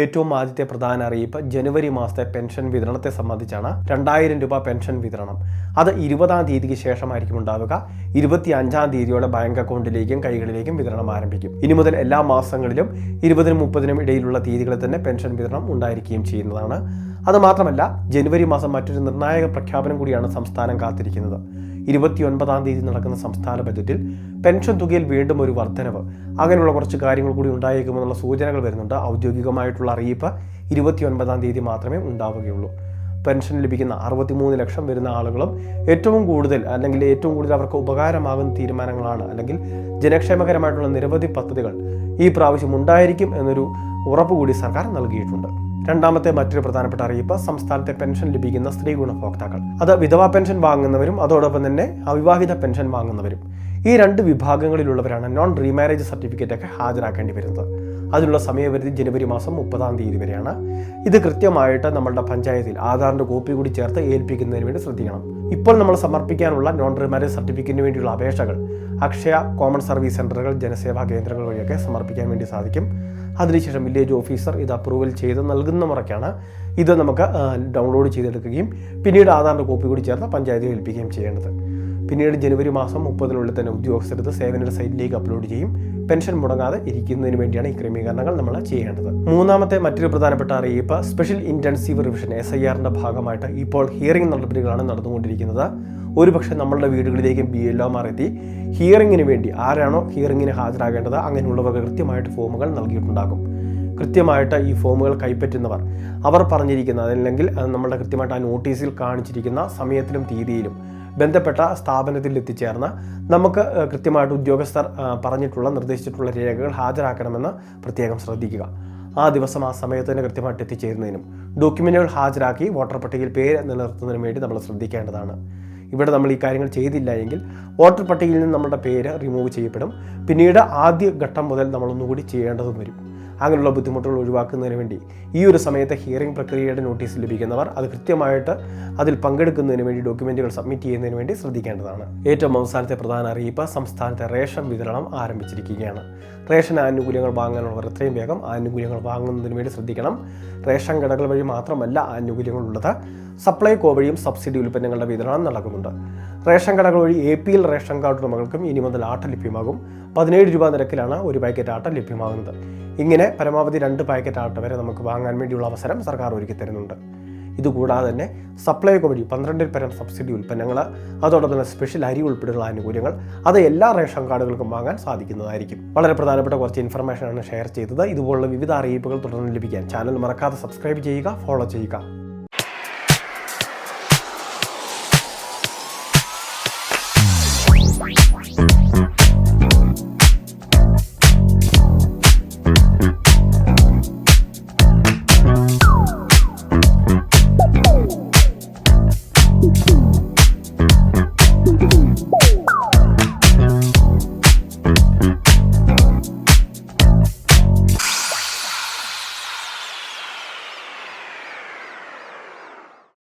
ഏറ്റവും ആദ്യത്തെ പ്രധാന അറിയിപ്പ് ജനുവരി മാസത്തെ പെൻഷൻ വിതരണത്തെ സംബന്ധിച്ചാണ്. രണ്ടായിരം രൂപ പെൻഷൻ വിതരണം. അത് ഇരുപതാം തീയതിക്ക് ശേഷമായിരിക്കും ഉണ്ടാവുക. ഇരുപത്തി അഞ്ചാം തീയതിയോടെ ബാങ്ക് അക്കൗണ്ടിലേക്കും കൈകളിലേക്കും വിതരണം ആരംഭിക്കും. ഇനി മുതൽ എല്ലാ മാസങ്ങളിലും ഇരുപതിനും മുപ്പതിനും ഇടയിലുള്ള തീയതികളിൽ തന്നെ പെൻഷൻ വിതരണം ഉണ്ടായിരിക്കുകയും ചെയ്യുന്നതാണ്. അതുമാത്രമല്ല ജനുവരി മാസം മറ്റൊരു നിർണായക പ്രഖ്യാപനം കൂടിയാണ് സംസ്ഥാനം കാത്തിരിക്കുന്നത്. ഇരുപത്തിയൊൻപതാം തീയതി നടക്കുന്ന സംസ്ഥാന ബജറ്റിൽ പെൻഷൻ തുകയിൽ വീണ്ടും ഒരു വർധനവ്. അങ്ങനെയുള്ള കുറച്ച് കാര്യങ്ങൾ കൂടി ഉണ്ടായേക്കുമെന്നുള്ള സൂചനകൾ വരുന്നുണ്ട്. ഔദ്യോഗികമായിട്ടുള്ള അറിയിപ്പ് ഇരുപത്തിയൊൻപതാം തീയതി മാത്രമേ ഉണ്ടാവുകയുള്ളൂ. പെൻഷൻ ലഭിക്കുന്ന അറുപത്തിമൂന്ന് ലക്ഷം വരുന്ന ആളുകളും ഏറ്റവും കൂടുതൽ അല്ലെങ്കിൽ ഏറ്റവും കൂടുതൽ അവർക്ക് ഉപകാരമാകുന്ന തീരുമാനങ്ങളാണ്. അല്ലെങ്കിൽ ജനക്ഷേമകരമായിട്ടുള്ള നിരവധി പദ്ധതികൾ ഈ പ്രാവശ്യം ഉണ്ടായിരിക്കും എന്നൊരു ഉറപ്പ് കൂടി സർക്കാർ നൽകിയിട്ടുണ്ട്. രണ്ടാമത്തെ മറ്റൊരു പ്രധാനപ്പെട്ട അറിയിപ്പ് സംസ്ഥാനത്തെ പെൻഷൻ ലഭിക്കുന്ന സ്ത്രീ ഗുണഭോക്താക്കൾ. അത് വിധവാ പെൻഷൻ വാങ്ങുന്നവരും അതോടൊപ്പം തന്നെ അവിവാഹിത പെൻഷൻ വാങ്ങുന്നവരും. ഈ രണ്ട് വിഭാഗങ്ങളിലുള്ളവരാണ് നോൺ റീമാരേജ് സർട്ടിഫിക്കറ്റ് ഒക്കെ ഹാജരാക്കേണ്ടി വരുന്നത്. അതിനുള്ള സമയപരിധി ജനുവരി മാസം മുപ്പതാം തീയതി വരെയാണ്. ഇത് കൃത്യമായിട്ട് നമ്മളുടെ പഞ്ചായത്തിൽ ആധാറിന്റെ കോപ്പി കൂടി ചേർത്ത് ഏൽപ്പിക്കുന്നതിന് വേണ്ടി ശ്രദ്ധിക്കണം. ഇപ്പോൾ നമ്മൾ സമർപ്പിക്കാനുള്ള നോൺ റീമാരേജ് സർട്ടിഫിക്കറ്റിന് വേണ്ടിയുള്ള അപേക്ഷകൾ അക്ഷയ കോമൺ സർവീസ് സെന്ററുകൾ ജനസേവാ കേന്ദ്രങ്ങൾ വഴിയൊക്കെ സമർപ്പിക്കാൻ വേണ്ടി സാധിക്കും. അതിനുശേഷം വില്ലേജ് ഓഫീസർ ഇത് അപ്രൂവൽ ചെയ്ത് നൽകുന്ന മുറയ്ക്കാണ് ഇത് നമുക്ക് ഡൗൺലോഡ് ചെയ്തെടുക്കുകയും പിന്നീട് ആധാറിന്റെ കോപ്പി കൂടി ചേർത്ത് പഞ്ചായത്തിൽ ഏൽപ്പിക്കുകയും ചെയ്യേണ്ടത്. പിന്നീട് ജനുവരി മാസം മുപ്പതിനുള്ളിൽ തന്നെ ഉദ്യോഗസ്ഥരത്ത് സേവന സൈറ്റിലേക്ക് അപ്ലോഡ് ചെയ്യും. പെൻഷൻ മുടങ്ങാതെ ഇരിക്കുന്നതിന് വേണ്ടിയാണ് ഈ ക്രമീകരണങ്ങൾ നമ്മൾ ചെയ്യേണ്ടത്. മൂന്നാമത്തെ മറ്റൊരു പ്രധാനപ്പെട്ട അറിയിപ്പ് special intensive revision S I ആറിന്റെ ഭാഗമായിട്ട് ഇപ്പോൾ ഹിയറിംഗ് നടപടികളാണ് നടന്നുകൊണ്ടിരിക്കുന്നത്. ഒരുപക്ഷെ നമ്മളുടെ വീടുകളിലേക്കും ബി എൽ ഒമാർ എത്തി. ഹിയറിങ്ങിന് വേണ്ടി ആരാണോ ഹിയറിങ്ങിന് ഹാജരാകേണ്ടത് അങ്ങനെയുള്ളവർക്ക് കൃത്യമായിട്ട് ഫോമുകൾ നൽകിയിട്ടുണ്ടാകും. കൃത്യമായിട്ട് ഈ ഫോമുകൾ കൈപ്പറ്റുന്നവർ അവർ പറഞ്ഞിരിക്കുന്ന അല്ലെങ്കിൽ നമ്മളുടെ കൃത്യമായിട്ട് ആ നോട്ടീസിൽ കാണിച്ചിരിക്കുന്ന സമയത്തിലും തീയതിയിലും ബന്ധപ്പെട്ട സ്ഥാപനത്തിൽ എത്തിച്ചേർന്ന് നമുക്ക് കൃത്യമായിട്ട് ഉദ്യോഗസ്ഥർ പറഞ്ഞിട്ടുള്ള നിർദ്ദേശിച്ചിട്ടുള്ള രേഖകൾ ഹാജരാക്കണമെന്ന് പ്രത്യേകം ശ്രദ്ധിക്കുക. ആ ദിവസം ആ സമയത്ത് തന്നെ കൃത്യമായിട്ട് എത്തിച്ചേരുന്നതിനും ഡോക്യുമെന്റുകൾ ഹാജരാക്കി വോട്ടർ പട്ടികയിൽ പേര് നിലനിർത്തുന്നതിനും വേണ്ടി നമ്മൾ ശ്രദ്ധിക്കേണ്ടതാണ്. ഇവിടെ നമ്മൾ ഈ കാര്യങ്ങൾ ചെയ്തില്ല എങ്കിൽ വോട്ടർ പട്ടികയിൽ നിന്ന് നമ്മുടെ പേര് റിമൂവ് ചെയ്യപ്പെടും. പിന്നീട് ആദ്യ ഘട്ടം മുതൽ നമ്മളൊന്നുകൂടി ചെയ്യേണ്ടതും വരും. അങ്ങനെയുള്ള ബുദ്ധിമുട്ടുകൾ ഒഴിവാക്കുന്നതിന് വേണ്ടി ഈ ഒരു സമയത്തെ ഹിയറിംഗ് പ്രക്രിയയുടെ നോട്ടീസ് ലഭിക്കുന്നവർ അത് കൃത്യമായിട്ട് അതിൽ പങ്കെടുക്കുന്നതിന് വേണ്ടി ഡോക്യുമെന്റുകൾ സബ്മിറ്റ് ചെയ്യുന്നതിന് വേണ്ടി ശ്രദ്ധിക്കേണ്ടതാണ്. ഏറ്റവും അവസാനത്തെ പ്രധാന അറിയിപ്പ് സംസ്ഥാനത്തെ റേഷൻ വിതരണം ആരംഭിച്ചിരിക്കുകയാണ്. റേഷൻ ആനുകൂല്യങ്ങൾ വാങ്ങാനുള്ളവർ എത്രയും വേഗം ആനുകൂല്യങ്ങൾ വാങ്ങുന്നതിന് വേണ്ടി ശ്രദ്ധിക്കണം. റേഷൻ കടകൾ വഴി മാത്രമല്ല ആനുകൂല്യങ്ങൾ ഉള്ളത് സപ്ലൈകോ വഴിയും സബ്സിഡി ഉൽപ്പന്നങ്ങളുടെ വിതരണം നടക്കുന്നുണ്ട്. റേഷൻ കടകൾ വഴി A P L ration card ഉടമകൾക്കും ഇനി മുതൽ ആട്ട ലഭ്യമാകും. പതിനേഴ് രൂപ നിരക്കിലാണ് ഒരു പാക്കറ്റ് ആട്ട ലഭ്യമാകുന്നത്. ഇങ്ങനെ പരമാവധി രണ്ട് പാക്കറ്റ് ആട്ട വരെ നമുക്ക് വാങ്ങാൻ വേണ്ടിയുള്ള അവസരം സർക്കാർ ഒരുക്കി തരുന്നുണ്ട്. ഇതുകൂടാതെ തന്നെ സപ്ലൈകോ വഴി പന്ത്രണ്ടിൽ പരം സബ്സിഡി ഉൽപ്പന്നങ്ങൾ അതോടൊപ്പം തന്നെ സ്പെഷ്യൽ അരി ഉൾപ്പെടെയുള്ള ആനുകൂല്യങ്ങൾ അത് എല്ലാ റേഷൻ കാർഡുകൾക്കും വാങ്ങാൻ സാധിക്കുന്നതായിരിക്കും. വളരെ പ്രധാനപ്പെട്ട കുറച്ച് ഇൻഫർമേഷനാണ് ഷെയർ ചെയ്തത്. ഇതുപോലുള്ള വിവിധ അറിയിപ്പുകൾ തുടർന്ന് ലഭിക്കാൻ ചാനൽ മറക്കാതെ സബ്സ്ക്രൈബ് ചെയ്യുക ഫോളോ ചെയ്യുക.